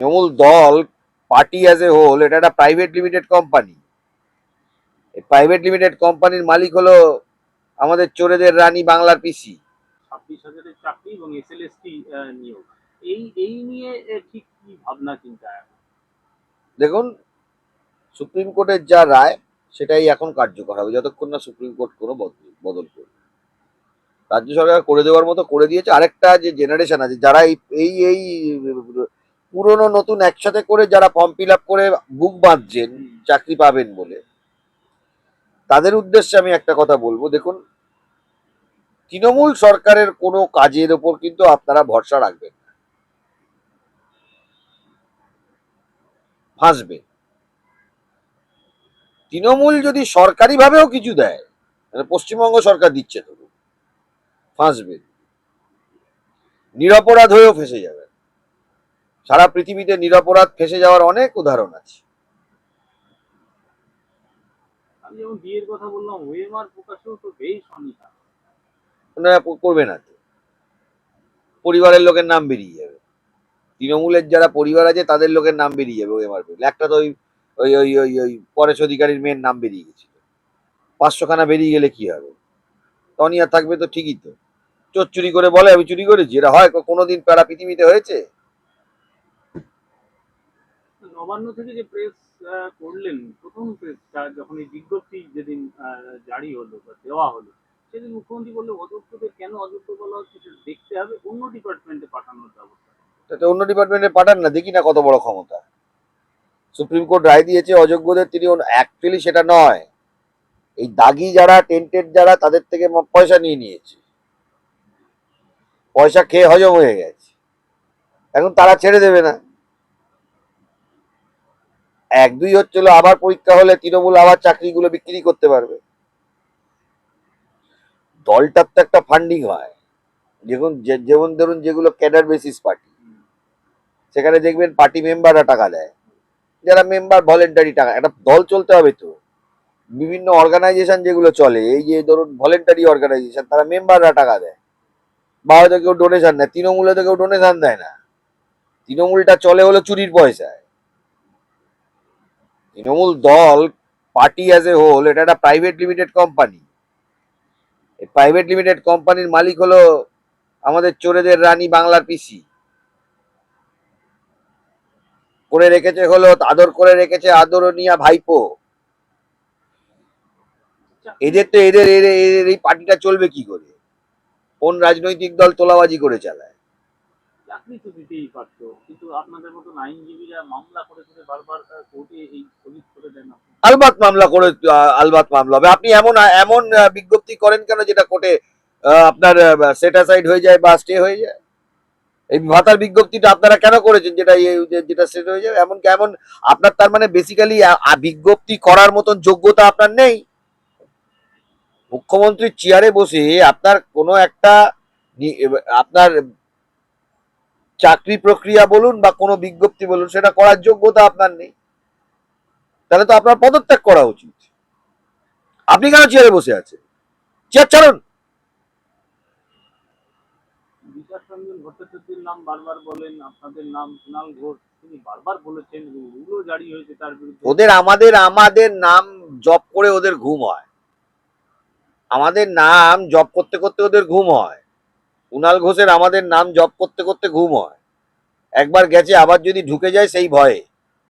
তৃণমূল দল party as a হোল এটা একটা প্রাইভেট লিমিটেড কোম্পানি এই প্রাইভেট লিমিটেড কোম্পানির মালিক হলো আমাদের চোরেদের রানী বাংলার পিসি ছাব্বিশ হাজারের চাকরি এবং এসএলএসটি নিয়োগ। এই এই নিয়ে ঠিক কি ভাবনা চিন্তা? দেখুন সুপ্রিম কোর্টের যা রায় সেটাই এখন কার্যকর হবে। যতক্ষণ না সুপ্রিম কোর্ট কোনো বদল- করবে। রাজ্য সরকার করে দেওয়ার মতো করে দিয়েছে। আরেকটা যে জেনারেশন আছে যারা এই এই পুরনো নতুন একসাথে করে যারা ফর্ম ফিল আপ করে বুক বাঁধছেন চাকরি পাবেন বলে। তাদের উদ্দেশ্যে আমি একটা কথা বলব দেখুন তৃণমূল সরকারের কোনো কাজের ওপর কিন্তু আপনারা ভরসা রাখবেন না। ফাঁসবে। তৃণমূল যদি সরকারিভাবেও কিছু দেয় মানে পশ্চিমবঙ্গ সরকার দিচ্ছে ধরুন ফাঁসবে। নিরপরাধ হয়েও ফেসে যাবে। সারা পৃথিবীতে নিরপরাধ ফেসে যাওয়ার অনেক উদাহরণ আছে। আমি যেমন বিয়ের কথা বললাম ওয়েমার প্রকাশেও তো বেশ অনিহা। ওনারা করবে না তো। পরিবারের লোকের নাম বেরিয়ে যাবে। তৃণমূলের যারা পরিবার আছে তাদের লোকের নাম বেরিয়ে যাবে ওএমআর বিল একটা তো ওই ওই ওই ওই ওই পরেশ অধিকারীর মেয়ের নাম বেরিয়ে গেছিল। পাঁচশোখানা বেরিয়ে গেলে কি হবে? তনিয়া থাকবে তো ঠিকই তো। চোর চুরি করে বলে আমি চুরি করেছি। এটা হয় কোনোদিন প্যারা পৃথিবীতে হয়েছে? নবান্ন থেকে যে প্রেস করলেন, প্রথম প্রেসটা যখন এই বিজ্ঞপ্তি যেদিন জারি হলো বা দেওয়া হলো, সেদিন মুখ্যমন্ত্রী বললে অযোগ্যদের কেন অযোগ্য বলা হচ্ছে সেটা দেখতে হবে। অন্য ডিপার্টমেন্টে পাঠানোর ব্যবস্থা তাতে অন্য ডিপার্টমেন্টে পাঠান না, দেখি না কত বড় ক্ষমতা। সুপ্রিম কোর্ট রায় দিয়েছে, অযোগ্যদের তিনি অ্যাকচুয়ালি সেটা নয়। এই দাগি যারা টেন্টেড যারা, তাদের থেকে পয়সা নিয়ে নিয়েছে। পয়সা খেয়ে হজম হয়ে গেছে। এখন তারা ছেড়ে দেবে না। এক দুই হচ্ছিল আবার পরীক্ষা হলে তৃণমূল আবার চাকরিগুলো বিক্রি করতে পারবে। দলটার তো একটা ফান্ডিং হয়। যেমন যেমন ধরুন যেগুলো ক্যাডার বেসিস পার্টি, সেখানে দেখবেন পার্টি মেম্বাররা টাকা দেয়। যারা মেম্বার ভলেন্টারি টাকা, একটা দল চলতে হবে তো। বিভিন্ন অর্গানাইজেশন যেগুলো চলে, এই যে ধরুন ভলেন্টারি অর্গানাইজেশন, তারা মেম্বাররা টাকা দেয়। বা হয়তো কেউ ডোনেশন দেয় তৃণমূলে তো কেউ ডোনেশন দেয় না। তৃণমূলটা চলে হলো চুরির পয়সায়। তৃণমূল দল পার্টি অ্যাজ এ হোল এটা একটা প্রাইভেট লিমিটেড কোম্পানি এই প্রাইভেট লিমিটেড কোম্পানির মালিক হলো আমাদের চোরেদের রানী বাংলার পিসি করে রেখেছে হলো, আদর করে রেখেছে আদরণীয়া ভাইপো। এদের তো এদের এদের এদের এই পার্টিটা চলবে কি করে? কোন রাজনৈতিক দল তোলাবাজি করে চালায়? চাকরি তো দিতেই পারতো, কিন্তু আপনাদের মতন আইনজীবীরা মামলা করে করে বারবার কোর্টে এই স্থগিত করে দেন আলবাত মামলা করে আলবাত মামলা হবে। আপনি এমন এমন বিজ্ঞপ্তি করেন কেন যেটা কোর্টে আপনার সেট অ্যাসাইড হয়ে যায় বা স্টে হয়ে যায়? এই ভাতার বিজ্ঞপ্তিটা আপনারা কেন করেছেন যেটা যেটা সেট হয়ে যায়? এমন কেমন আপনার তার মানে বেসিক্যালি বিজ্ঞপ্তি করার মতন যোগ্যতা আপনার নেই। মুখ্যমন্ত্রীর চেয়ারে বসে আপনার কোনো একটা আপনার চাকরি প্রক্রিয়া বলুন বা কোনো বিজ্ঞপ্তি বলুন সেটা করার যোগ্যতা আপনার নেই। তাহলে তো আপনার পদত্যাগ করা উচিত। আপনি কেন চেয়ারে বসে আছেন? চেয়ার ছাড়ুন। বিকাশ রঞ্জন ভট্টাচার্যের নাম বারবার বলেন আপনাদের নাম কুণাল ঘোষ তিনি বারবার বলেছেন এবং জারি হয়েছে তার বিরুদ্ধে। ওদের আমাদের আমাদের নাম জপ করে ওদের ঘুম হয়। আমাদের নাম জপ করতে করতে ওদের ঘুম হয়। কুণাল ঘোষের আমাদের নাম জপ করতে করতে ঘুম হয়। একবার গেছে, আবার যদি ঢুকে যায় সেই ভয়ে।